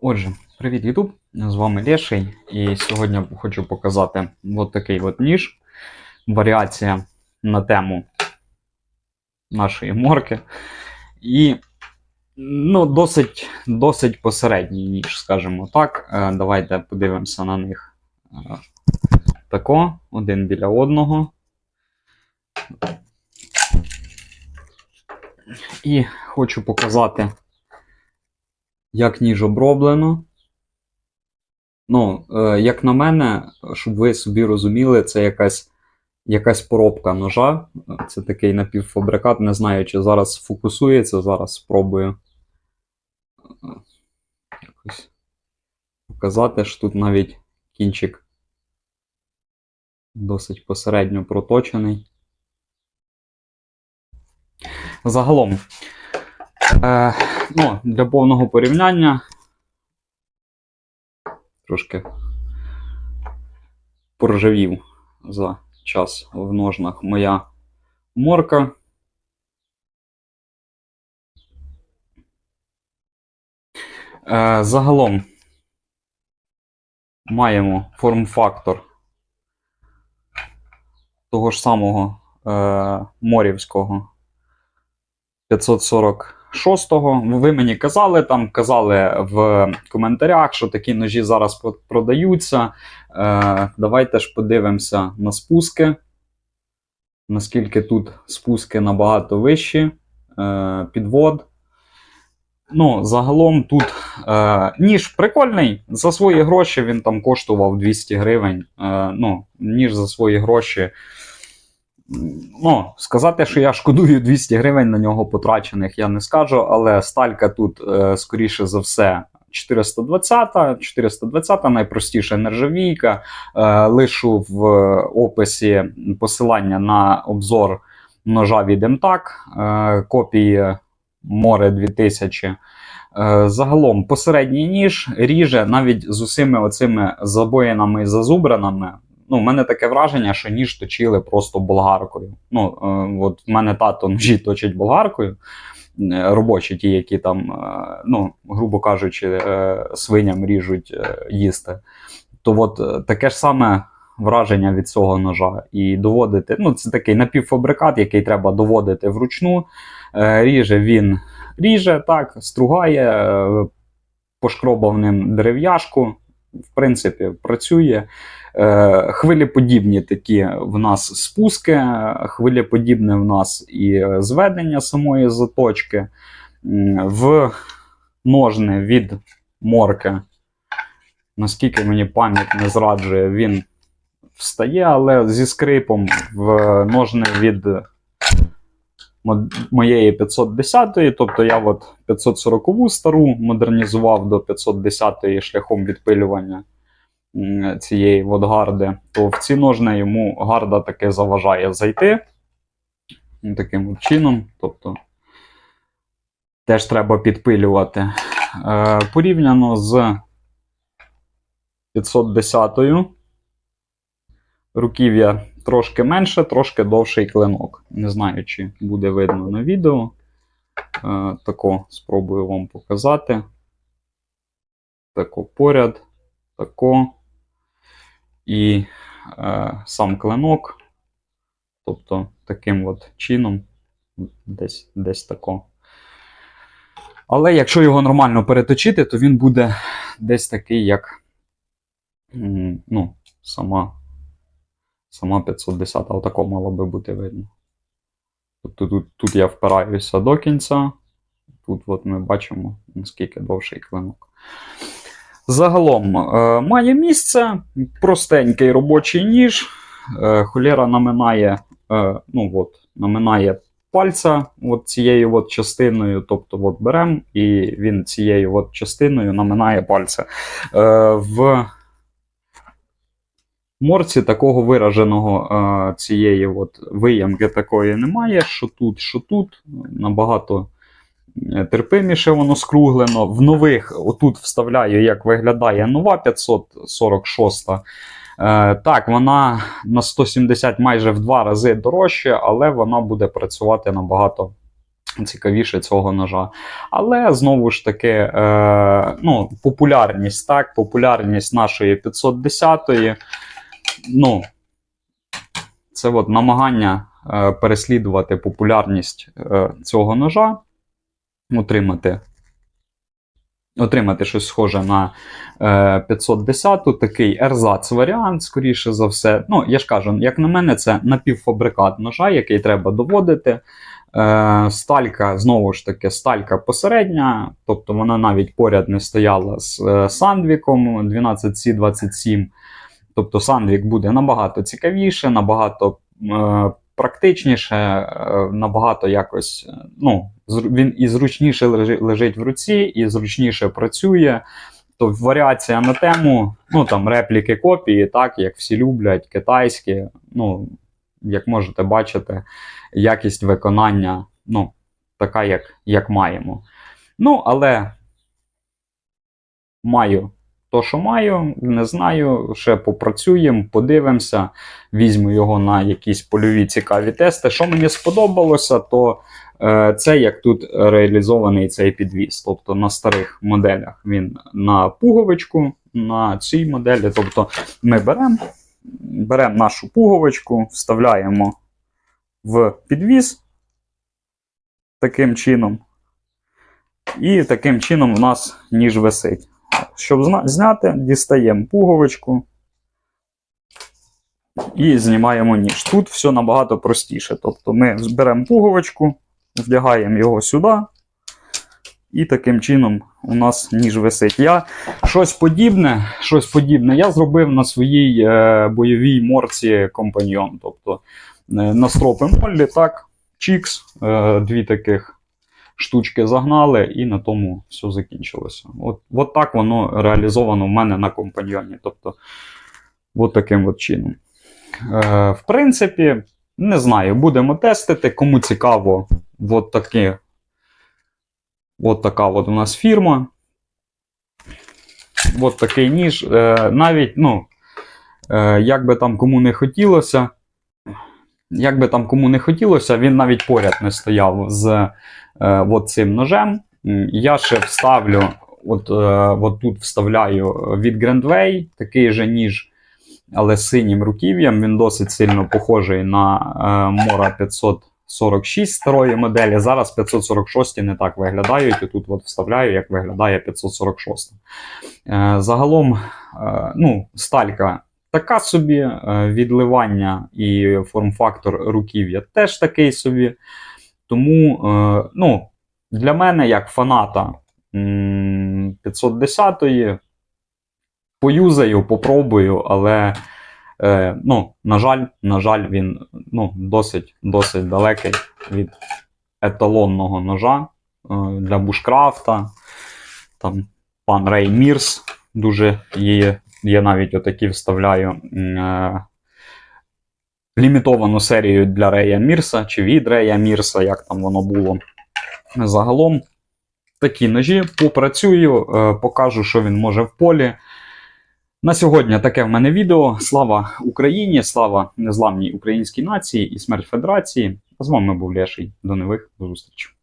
Отже, привіт, Ютуб! З вами Леший, і сьогодні хочу показати от такий от ніж. Варіація на тему нашої морки. І ну, досить, досить посередній ніж, скажімо так. Е, Давайте подивимося на них е, тако, один біля одного. І хочу показати як ніж оброблено. Ну, е, як на мене, щоб ви собі розуміли, це якась, якась поробка ножа. Це такий напівфабрикат. Не знаю, чи зараз фокусується, зараз спробую е, якось показати, що тут навіть кінчик досить посередньо проточений. Загалом, Е, Ну, Для повного порівняння трошки поржавів за час в ножнах моя морка. Е, загалом маємо форм-фактор того ж самого е, морівського 540. 6-го. Ви мені казали там, казали в коментарях, що такі ножі зараз продаються. Е, Давайте ж подивимося на спуски. Наскільки тут спуски набагато вищі, е, підвод. Ну, загалом тут е, ніж прикольний. За свої гроші він там коштував 200 гривень. Е, ну, Ніж за свої гроші. Ну, сказати, що я шкодую 200 гривень на нього потрачених, я не скажу, але сталька тут, е, скоріше за все, 420, 420 найпростіша нержавійка. Е, лишу в описі посилання на обзор ножа від МТАК, е, копії Море 2000. Е, Загалом посередній ніж ріже навіть з усіми оцими забоїнами і зазубраними. Ну, в мене таке враження, що ніж точили просто болгаркою. Ну, е, от в мене тато ножі точить болгаркою. е, Робочі, ті, які там, е, ну, грубо кажучи, е, свиням ріжуть їсти. То от таке ж саме враження від цього ножа. І доводити. Ну, це такий напівфабрикат, який треба доводити вручну. Ріже він ріже, так, стругає, е, пошкробав ним дерев'яшку. В принципі, працює. Е, Хвилеподібні такі в нас спуски, хвилеподібне в нас і е, зведення самої заточки. В ножни від морки, наскільки мені пам'ять не зраджує, він встає, але зі скрипом в ножни від моєї 510-ї, тобто я от 540-ву стару модернізував до 510-ї шляхом відпилювання цієї от гарди, то в ці ножни йому гарда таки заважає зайти Ну, таким чином. Тобто теж треба підпилювати. Е, порівняно з 510-ю. Руків'я трошки менше, трошки довший клинок. Не знаю, чи буде видно на відео. Е, тако спробую вам показати. Тако поряд, тако. І е, сам клинок. Тобто таким от чином, десь, десь тако. Але якщо його нормально переточити, то він буде десь такий, як ну, сама, сама 510 отако мало би бути видно. Тобто тут, тут я впираюся до кінця. Тут от ми бачимо, наскільки довший клинок. Загалом е, має місце простенький робочий ніж. Е, холєра наминає, е, ну, от, наминає пальця от цією от частиною. Тобто от беремо і він цією от частиною наминає пальця. В морці такого вираженого е, цієї от виямки такої немає. Що тут, що тут. Набагато е, терпиміше воно скруглено. В нових отут вставляю, як виглядає нова 546. Е, так, вона на 170 майже в два рази дорожче, але вона буде працювати набагато цікавіше цього ножа. Але знову ж таки, е, ну, популярність, так, популярність нашої 510-ї. Ну, це от намагання е, переслідувати популярність е, цього ножа, отримати, отримати щось схоже на е, 510 такий ерзац варіант, скоріше за все. Ну, я ж кажу, як на мене, це напівфабрикат ножа, який треба доводити. Е, сталька, знову ж таки, сталька посередня, тобто вона навіть поряд не стояла з е, Сандвіком 12C27. Тобто Сандвік буде набагато цікавіше, набагато е, практичніше, е, набагато якось. е, ну, Він і зручніше лежить в руці, і зручніше працює. То варіація на тему, ну там репліки копії, так, як всі люблять, китайські. Ну, як можете бачити, якість виконання ну, така, як, як маємо. Ну, але маю то, що маю, не знаю. Ще попрацюємо, подивимося, візьму його на якісь польові цікаві тести. Що мені сподобалося, то е, це як тут реалізований цей підвіз. Тобто на старих моделях він на пуговичку, на цій моделі. Тобто ми беремо беремо нашу пуговичку, вставляємо в підвіз таким чином. І таким чином в нас ніж висить. Щоб зняти, дістаємо пуговичку і знімаємо ніж. Тут все набагато простіше. Тобто ми беремо пуговичку, вдягаємо його сюди, і таким чином у нас ніж висить. Я щось подібне, щось подібне я зробив на своїй е, бойовій морці компаньйон. Тобто е, на стропи моллі, так, чікс, е, дві таких штучки загнали, і на тому все закінчилося. От, от так воно реалізовано в мене на компаньйоні. Тобто, от таким от чином. Е, в принципі, не знаю, будемо тестити. Кому цікаво, от такі. От така от у нас фірма. От такий ніж. Е, навіть, ну, е, як би там кому не хотілося, як би там кому не хотілося, він навіть поряд не стояв з от цим ножем. Я ще вставлю, от, е, от тут вставляю від Grandway, такий же ніж, але з синім руків'ям. Він досить сильно похожий на е, Mora 546 старої моделі. Зараз 546 не так виглядають. І тут от вставляю, як виглядає 546. Е, загалом, е, ну, сталька така собі, е, відливання і форм-фактор руків'я теж такий собі. Тому, е, ну, для мене, як фаната 510-ї, поюзаю, попробую, але, е, ну, на жаль, на жаль, він ну, досить, досить далекий від еталонного ножа е, для бушкрафта. Там пан Рей Мірс дуже є. Я навіть отакі вставляю е, лімітовану серію для Рея Мірса чи від Рея Мірса, як там воно було. Загалом такі ножі попрацюю, е, покажу, що він може в полі. На сьогодні таке в мене відео. Слава Україні, слава незламній українській нації і смерть Федерації. З вами був Леший. До нових зустрічей.